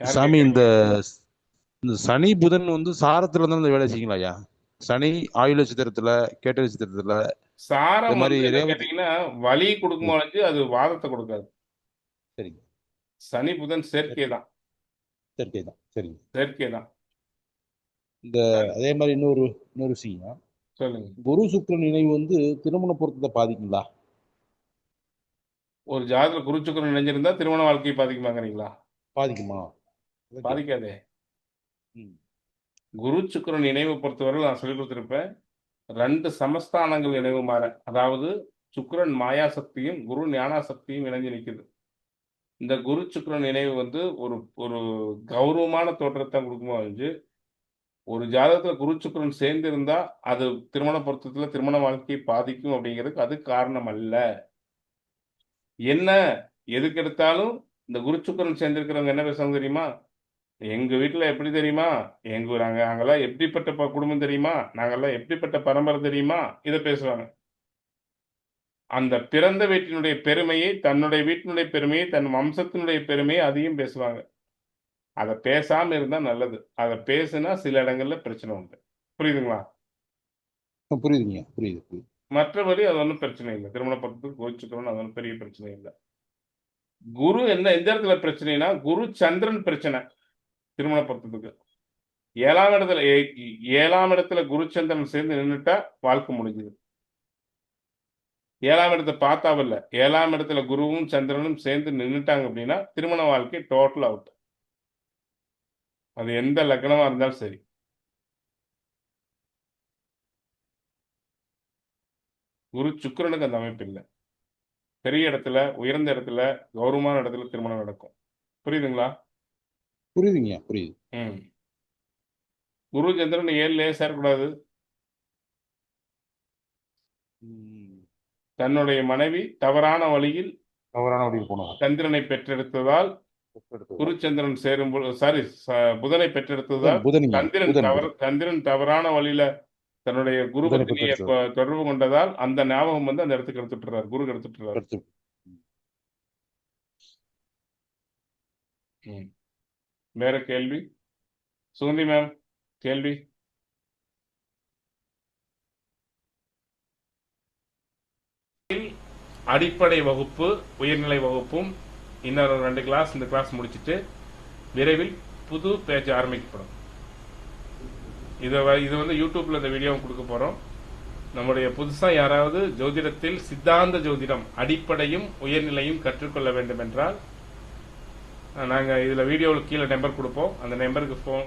சாமி? இந்த இந்த சனி புதன் வந்து சாரத்துல இருந்தா இந்த வேலை செய்யுங்களா ஐயா? சனி ஆயுள் நட்சத்திரத்துல கேட்ட நட்சத்திரத்துல சாரம் கேட்டீங்கன்னா வலி கொடுக்கும் அது வாதத்தை கொடுக்காது. சரிங்க. சனி புதன் சேர்க்கை தான். சரிக்கை தான். சரிங்க. சேர்க்கை தான். இந்த அதே மாதிரி இன்னொரு இன்னொரு விஷயம் சொல்லுங்க. குரு சுக்கிரன் இணைவு வந்து திருமண பொருத்தத்தை பாதிக்குங்களா? ஒரு ஜாதகத்துல குருச்சுக்கரம் நினைஞ்சிருந்தா திருமண வாழ்க்கையை பாதிக்குமாங்கிறீங்களா? பாதிக்குமா? பாதிக்காதே. குரு சுக்கிரன் இணைவை பொறுத்தவரை நான் சொல்லி கொடுத்துருப்பேன் ரெண்டு சமஸ்தானங்கள் இணைவு மாற அதாவது சுக்கிரன் மாயா சக்தியும் குரு ஞானா சக்தியும் இணைஞ்சு நிற்குது இந்த குரு சுக்கிரன் இணைவு வந்து ஒரு ஒரு கௌரவமான தோற்றத்தை கொடுக்குமா வந்து ஒரு ஜாதகத்துல குரு சுக்கிரன் சேர்ந்து இருந்தா அது திருமண பொருத்தத்துல திருமண வாழ்க்கையை பாதிக்கும் அப்படிங்கிறதுக்கு அது காரணம் அல்ல. என்ன எதுக்கு எடுத்தாலும் இந்த குரு சுக்கிரன் சேர்ந்திருக்கிறவங்க என்ன பேசுவாங்க தெரியுமா? எங்க வீட்டுல எப்படி தெரியுமா? எங்க நாங்க நாங்கெல்லாம் எப்படிப்பட்ட ப- குடும்பம் தெரியுமா? நாங்கெல்லாம் எப்படிப்பட்ட பரம்பரை தெரியுமா? இதை பேசுவாங்க அந்த பிறந்த வீட்டினுடைய பெருமையை தன்னுடைய வீட்டினுடைய பெருமையை தன் வம்சத்தினுடைய பெருமையை அதையும் பேசுவாங்க. அதை பேசாம இருந்தா நல்லது. அதை பேசுனா சில இடங்கள்ல பிரச்சனை உண்டு. புரியுதுங்களா? புரியுதுங்க. புரியுது புரியுது. மற்றபடி அது ஒன்றும் பிரச்சனை இல்லை. திருமண பொறுத்துக்கு கோச்சுக்கணும் அது ஒன்றும் பெரிய பிரச்சனை இல்லை. குரு என்ன எந்த இடத்துல பிரச்சனைனா குரு சந்திரன் பிரச்சனை. திருமண பொருத்தத்துக்கு ஏழாம் இடத்துல ஏ- ஏழாம் இடத்துல குரு சந்திரன் சேர்ந்து நின்றுட்டா வாழ்க்கை முடிஞ்சுது. ஏழாம் இடத்தை பார்த்தாவில்ல ஏழாம் இடத்துல குருவும் சந்திரனும் சேர்ந்து நின்றுட்டாங்க அப்படின்னா திருமண வாழ்க்கை டோட்டல் அவுட் அது எந்த லக்னமா இருந்தாலும் சரி. குரு சுக்கரனுக்கு அந்த அமைப்பு இல்லை. பெரிய இடத்துல உயர்ந்த இடத்துல கௌரவமான இடத்துல திருமணம் நடக்கும். புரியுதுங்களா? புரியுதுங்க புரியுது. குரு சந்திரன் ஏழுலயே சேரக்கூடாது. தன்னுடைய மனைவி தவறான வழியில் தவறான வழியில் போனோம் சந்திரனை பெற்றெடுத்ததால் குரு சந்திரன் சேரும் சாரி புதனை பெற்றெடுத்ததால் சந்திரன் தவறு சந்திரன் தவறான வழியில தன்னுடைய குரு பத்தினியை தொடர்பு கொண்டதால் அந்த ஞாபகம் வந்து அந்த இடத்துக்கு எடுத்துட்டுறாரு குரு எடுத்துட்டுறாரு. வேற கேள்வி? சுகந்தி மேம் கேள்வி? அடிப்படை வகுப்பு உயர்நிலை வகுப்பும் இன்னொரு ரெண்டு கிளாஸ் இந்த கிளாஸ் முடிச்சிட்டு விரைவில் புது பேஜ் ஆரம்பிக்கப்படும். இதை வ- இது வந்து யூடியூப்ல இந்த வீடியோவும் கொடுக்க போறோம். நம்முடைய புதுசா யாராவது ஜோதிடத்தில் சித்தாந்த ஜோதிடம் அடிப்படையும் உயர்நிலையும் கற்றுக்கொள்ள வேண்டும் என்றால் நாங்கள் இதில் வீடியோவில் கீழே நம்பர் கொடுப்போம். அந்த நம்பருக்கு ஃபோன்